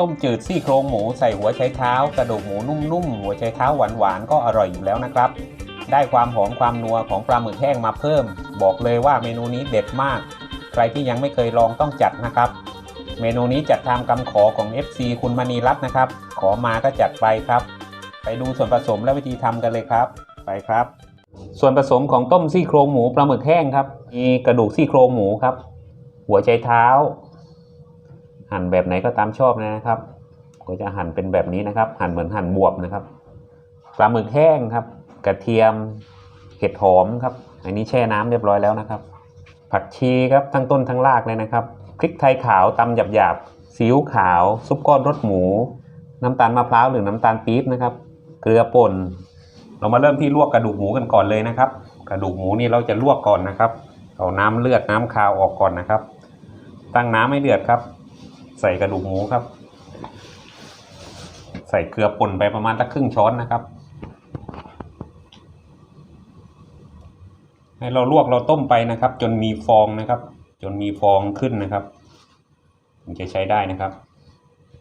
ต้มจืดซี่โครงหมูใส่หัวไชเท้า กระดูกหมูนุ่มๆ หัวไชเท้าหวานๆ ก็อร่อยอยู่แล้วนะครับ ได้ความหอมความนัวของปลาหมึกแห้งมาเพิ่ม บอกเลยว่าเมนูนี้เด็ดมาก ใครที่ยังไม่เคยลองต้องจัดนะครับ เมนูนี้จัดตามคำขอของ FC คุณมณีรัตน์นะครับ ขอมาก็จัดไปครับ ไปดูส่วนผสมและวิธีทำกันเลยครับ ไปครับ ส่วนผสมของต้มซี่โครงหมูปลาหมึกแห้งครับ มีกระดูกซี่โครงหมูครับ หัวไชเท้า หั่นแบบไหนก็ตามชอบนะครับ ก็จะหั่นเป็นแบบนี้นะครับ หั่นเหมือนหั่นบวบนะครับ ปลาหมึกแห้งครับ กระเทียม เห็ดหอมครับ อันนี้แช่น้ำเรียบร้อยแล้วนะครับ ผักชีครับทั้งต้นทั้งรากเลยนะครับ พริกไทยขาวตำหยาบๆซีอิ๊วขาว ซุปก้อนรสหมู น้ำตาลมะพร้าวหรือน้ำตาลปี๊บนะครับ เกลือป่น เรามาเริ่มที่ลวกกระดูกหมูกันก่อนเลยนะครับ กระดูกหมูนี่เราจะลวกก่อนนะครับ เอาน้ำเลือดน้ำคาวออกก่อนนะครับ ตั้งน้ำให้เดือดครับ ใส่กระดูกหมูครับ ใส่เกลือป่นไปประมาณสักครึ่งช้อนนะครับ ให้เราลวกเราต้มไปนะครับ จนมีฟองนะครับ จนมีฟองขึ้นนะครับถึงจะใช้ได้นะครับ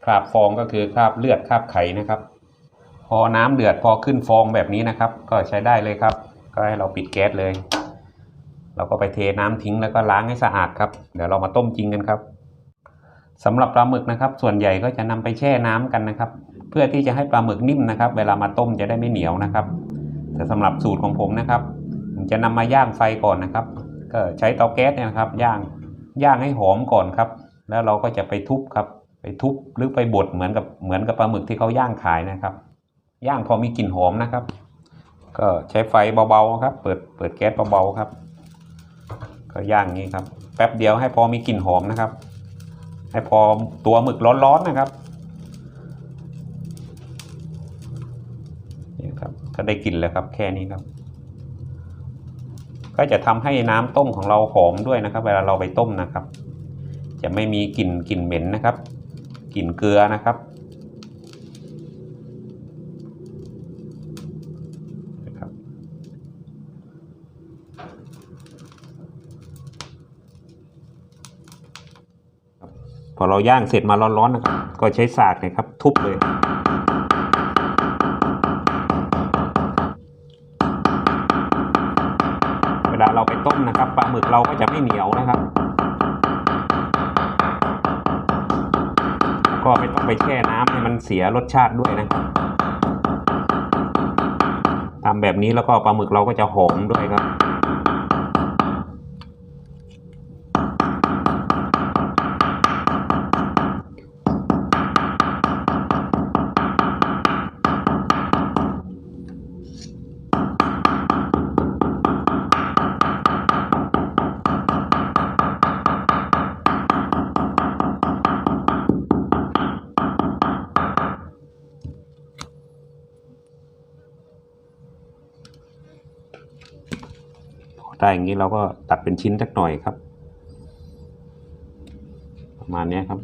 คราบฟองก็คือคราบเลือดคราบไข่นะครับ พอน้ำเดือดพอขึ้นฟองแบบนี้นะครับ ก็ใช้ได้เลยครับ ก็ให้เราปิดแก๊สเลย เราก็ไปเทน้ำทิ้งแล้วก็ล้างให้สะอาดครับ เดี๋ยวเรามาต้มจริงกันครับสำหรับปลาหมึกนะครับ ส่วนใหญ่ก็จะนำไปแช่น้ำกันนะครับ เพื่อที่จะให้ปลาหมึกนิ่มนะครับ เวลามาต้มจะได้ไม่เหนียวนะครับ แต่สำหรับสูตรของผมนะครับผมจะนำมาย่างไฟก่อนนะครับ ก็ใช้เตาแก๊สเนี่ยนะครับ ย่างย่างให้หอมก่อนครับ แล้วเราก็จะไปทุบครับ ไปทุบหรือไปบดเหมือนกับเหมือนกับปลาหมึกที่เขาย่างขายนะครับ ย่างพอมีกลิ่นหอมนะครับ ก็ใช้ไฟเบาๆครับ เปิดเปิดแก๊สเบาๆครับ ก็ย่างอย่างนี้ครับ แป๊บเดียวให้พอมีกลิ่นหอมนะครับ ให้พอตัวหมึกร้อนๆนะครับนี่ครับก็ได้กลิ่นแล้วครับ แค่นี้ครับ ก็จะทำให้น้ำต้มของเราหอมด้วยนะครับ เวลาเราไปต้มนะครับ จะไม่มีกลิ่นกลิ่นเหม็นนะครับ กลิ่นเกลือนะครับนะครับ พอเราย่างเสร็จมาร้อนๆนะครับ ก็ใช้สากเนี่ยครับ ทุบเลย เวลาเราไปต้มนะครับปลาหมึกเราก็จะไม่เหนียวนะครับ ก็ไม่ต้องไปแช่น้ำให้มันเสียรสชาติด้วยนะครับทำแบบนี้แล้วก็ปลาหมึกเราก็จะหอมด้วยครับ ได้อย่างนี้เราก็ตัดเป็นชิ้นสักหน่อยครับ ประมาณนี้ครับ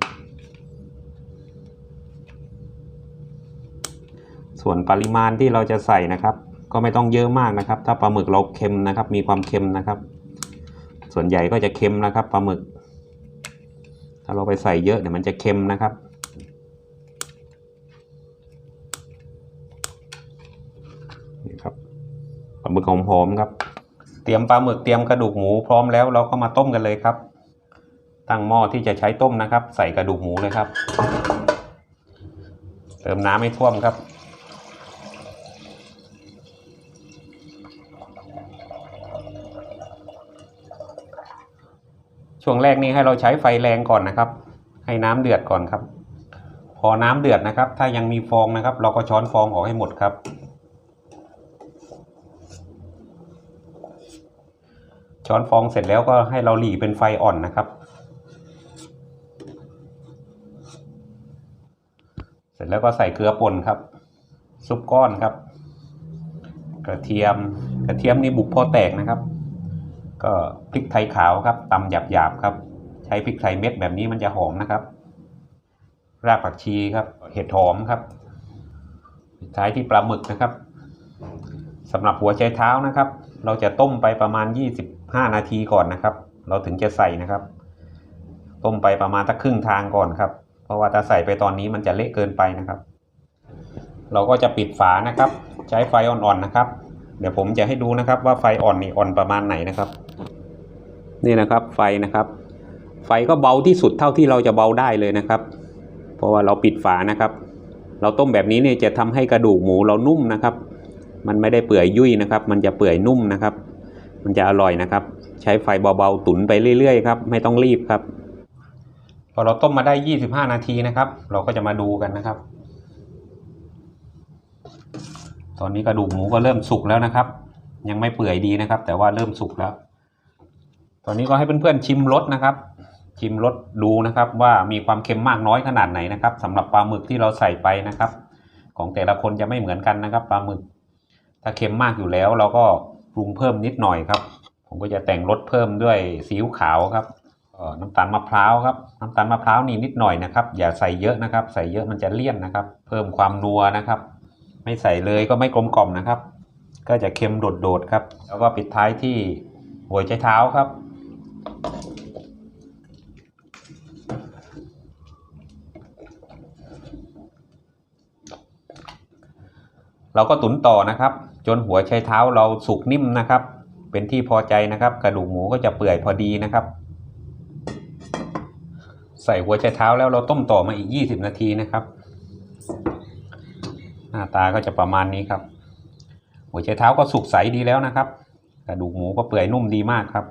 ส่วนปริมาณที่เราจะใส่นะครับ ก็ไม่ต้องเยอะมากนะครับ ถ้าปลาหมึกเราเค็มนะครับ มีความเค็มนะครับ ส่วนใหญ่ก็จะเค็มนะครับปลาหมึก ถ้าเราไปใส่เยอะเนี่ยวมันจะเค็มนะครับนี่ครับปลาหมึกหอมๆครับ เตรียมปลาหมึกเตรียมกระดูกหมูพร้อมแล้วเราก็มาต้มกันเลยครับ ตั้งหม้อที่จะใช้ต้มนะครับ ใส่กระดูกหมูเลยครับ เติมน้ำให้ท่วมครับช่วงแรกนี้ให้เราใช้ไฟแรงก่อนนะครับ ให้น้ำเดือดก่อนครับ พอน้ำเดือดนะครับ ถ้ายังมีฟองนะครับ เราก็ช้อนฟองออกให้หมดครับ ช้อนฟองเสร็จแล้วก็ให้เราหลีเป็นไฟอ่อนนะครับ เสร็จแล้วก็ใส่เกลือป่นครับ ซุปก้อนครับ กระเทียม กระเทียมนี่บุกพอแตกนะครับ ก็พริกไทยขาวครับตำหยาบๆครับ ใช้พริกไทยเม็ดแบบนี้มันจะหอมนะครับ รากผักชีครับ เห็ดหอมครับสุดท้ายที่ปลาหมึกนะครับสำหรับหัวไชเท้านะครับ เราจะต้มไปประมาณ 20 15 นาทีก่อนนะครับ เราถึงจะใส่นะครับ ต้มไปประมาณสักครึ่งทางก่อนครับ เพราะว่าถ้าใส่ไปตอนนี้มันจะเละเกินไปนะครับ เราก็จะปิดฝานะครับ ใช้ไฟอ่อนๆนะครับ เดี๋ยวผมจะให้ดูนะครับว่าไฟอ่อนนี่อ่อนประมาณไหนนะครับ นี่นะครับไฟนะครับ ไฟก็เบาที่สุดเท่าที่เราจะเบาได้เลยนะครับ เพราะว่าเราปิดฝานะครับ เราต้มแบบนี้เนี่ยจะทำให้กระดูกหมูเรานุ่มนะครับ มันไม่ได้เปื่อยยุ่ยนะครับ มันจะเปื่อยนุ่มนะครับ มันจะอร่อยนะครับ ใช้ไฟเบาๆ ตุ๋นไปเรื่อยๆครับไม่ต้องรีบครับ พอเราต้มมาได้ 25 นาทีนะครับ เราก็จะมาดูกันนะครับ ตอนนี้กระดูกหมูก็เริ่มสุกแล้วนะครับ ยังไม่เปื่อยดีนะครับ แต่ว่าเริ่มสุกแล้ว ตอนนี้ก็ให้เพื่อนๆชิมรสนะครับชิมรสดูนะครับว่ามีความเค็มมากน้อยขนาดไหนนะครับสำหรับปลาหมึกที่เราใส่ไปนะครับ ของแต่ละคนจะไม่เหมือนกันนะครับ ปลาหมึก ถ้าเค็มมากอยู่แล้วเราก็ ปรุงเพิ่มนิดหน่อยครับ ผมก็จะแต่งรสเพิ่มด้วยซีอิ๊วขาวครับน้ำตาลมะพร้าวครับ น้ำตาลมะพร้าวนี่นิดหน่อยนะครับ อย่าใส่เยอะนะครับ ใส่เยอะมันจะเลี่ยนนะครับ เพิ่มความนัวนะครับ ไม่ใส่เลยก็ไม่กลมกล่อมนะครับ ก็จะเค็มโดดๆครับ แล้วก็ปิดท้ายที่หัวใจเท้าครับเราก็ตุ๋นต่อนะครับ จนหัวไชเท้าเราสุกนิ่มนะครับ เป็นที่พอใจนะครับ กระดูกหมูก็จะเปื่อยพอดีนะครับ ใส่หัวไชเท้าแล้วเราต้มต่อมาอีก 20 นาทีนะครับ หน้าตาก็จะประมาณนี้ครับ หัวไชเท้าก็สุกใสดีแล้วนะครับ กระดูกหมูก็เปื่อยนุ่มดีมากครับ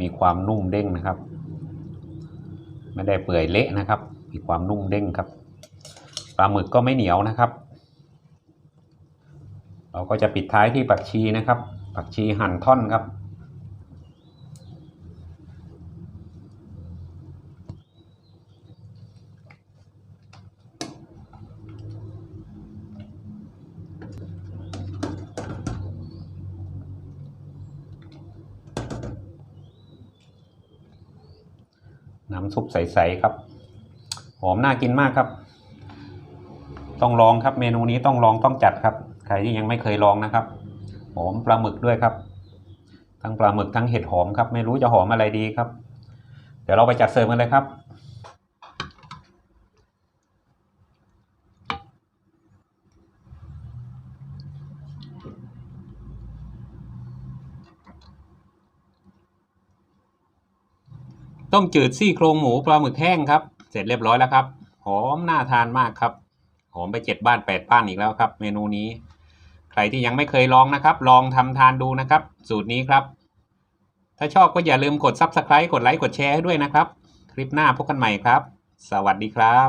มีความนุ่มเด้งนะครับ ไม่ได้เปื่อยเละนะครับ มีความนุ่มเด้งครับปลาหมึกก็ไม่เหนียวนะครับ เราก็จะปิดท้ายที่ผักชีนะครับ ผักชีหั่นท่อนครับ น้ำซุปใส ๆ ครับ หอมน่ากินมากครับ ต้องลองครับเมนูนี้ต้องลองต้องจัดครับ ครที่ยังไม่เคยลองนะครับ หอมปลาหมึกด้วยครับ ทั้งปลาหมึกทั้งเห็ดหอมครับ ไม่รู้จะหอมอะไรดีครับ เดี๋ยวเราไปจัดเสิร์ฟกันเลยครับ ต้มจืดซี่โครงหมูปลาหมึกแห้งครับ เสร็จเรียบร้อยแล้วครับ หอมน่าทานมากครับหอมไปเจ็ดบ้านแปดบ้านอีกแล้วครับ เมนูนี้ ใครที่ยังไม่เคยลองนะครับ ลองทำทานดูนะครับ สูตรนี้ครับ ถ้าชอบก็อย่าลืมกด Subscribe กดไลค์กดแชร์ให้ด้วยนะครับ คลิปหน้าพบกันใหม่ครับ สวัสดีครับ